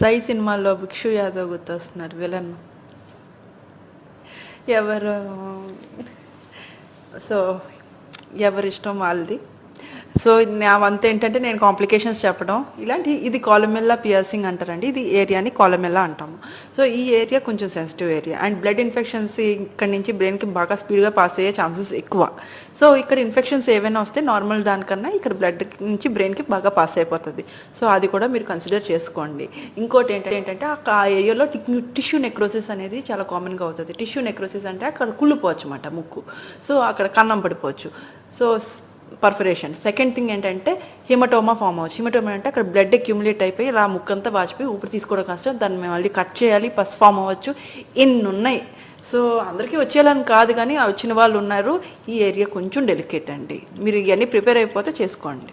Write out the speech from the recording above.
సై సినిమాలో భిక్షు యాదవ్ గుర్తొస్తున్నారు విలన్. ఎవరు? సో ఎవరిష్టం వాళ్ళది? సో నా వంత ఏంటంటే నేను కాంప్లికేషన్స్ చెప్పడం. ఇలాంటి ఇది కాలమెల్లా పియర్సింగ్ అంటారండి. ఇది ఏరియాని కాలమెల్లా అంటాము. సో ఈ ఏరియా కొంచెం sensitive area. And blood infections ఇక్కడ నుంచి బ్రెయిన్కి బాగా స్పీడ్గా పాస్ అయ్యే ఛాన్సెస్ ఎక్కువ. సో ఇక్కడ ఇన్ఫెక్షన్స్ ఏవైనా వస్తే నార్మల్ దానికన్నా ఇక్కడ బ్లడ్ నుంచి బ్రెయిన్కి బాగా పాస్ అయిపోతుంది. సో అది కూడా మీరు కన్సిడర్ చేసుకోండి. ఇంకోటి ఏంటంటే ఏంటంటే ఆ ఏరియాలో టిష్యూ నెక్రోసిస్ అనేది చాలా కామన్గా అవుతుంది. టిష్యూ నెక్రోసిస్ అంటే అక్కడ కుళ్ళిపోవచ్చు అన్నమాట ముక్కు. సో అక్కడ కన్నం పడిపోవచ్చు. సో పర్ఫరేషన్ సెకండ్ థింగ్ ఏంటంటే హిమటోమా ఫామ్ అవ్వచ్చు హిమటోమా అంటే అక్కడ బ్లడ్ అక్యుములేట్ అయిపోయి రా ముక్కంతా వాచిపోయి ఊపిరి తీసుకోవడం కష్టం. దాన్ని మేము మళ్ళీ కట్ చేయాలి పస్ ఫామ్ అవ్వచ్చు. ఇన్ని ఉన్నాయి సో అందరికీ వచ్చేయాలని కాదు కానీ వచ్చిన వాళ్ళు ఉన్నారు. ఈ ఏరియా కొంచెం డెలికేట్ అండి. మీరు ఇవన్నీ ప్రిపేర్ అయిపోతే చేసుకోండి.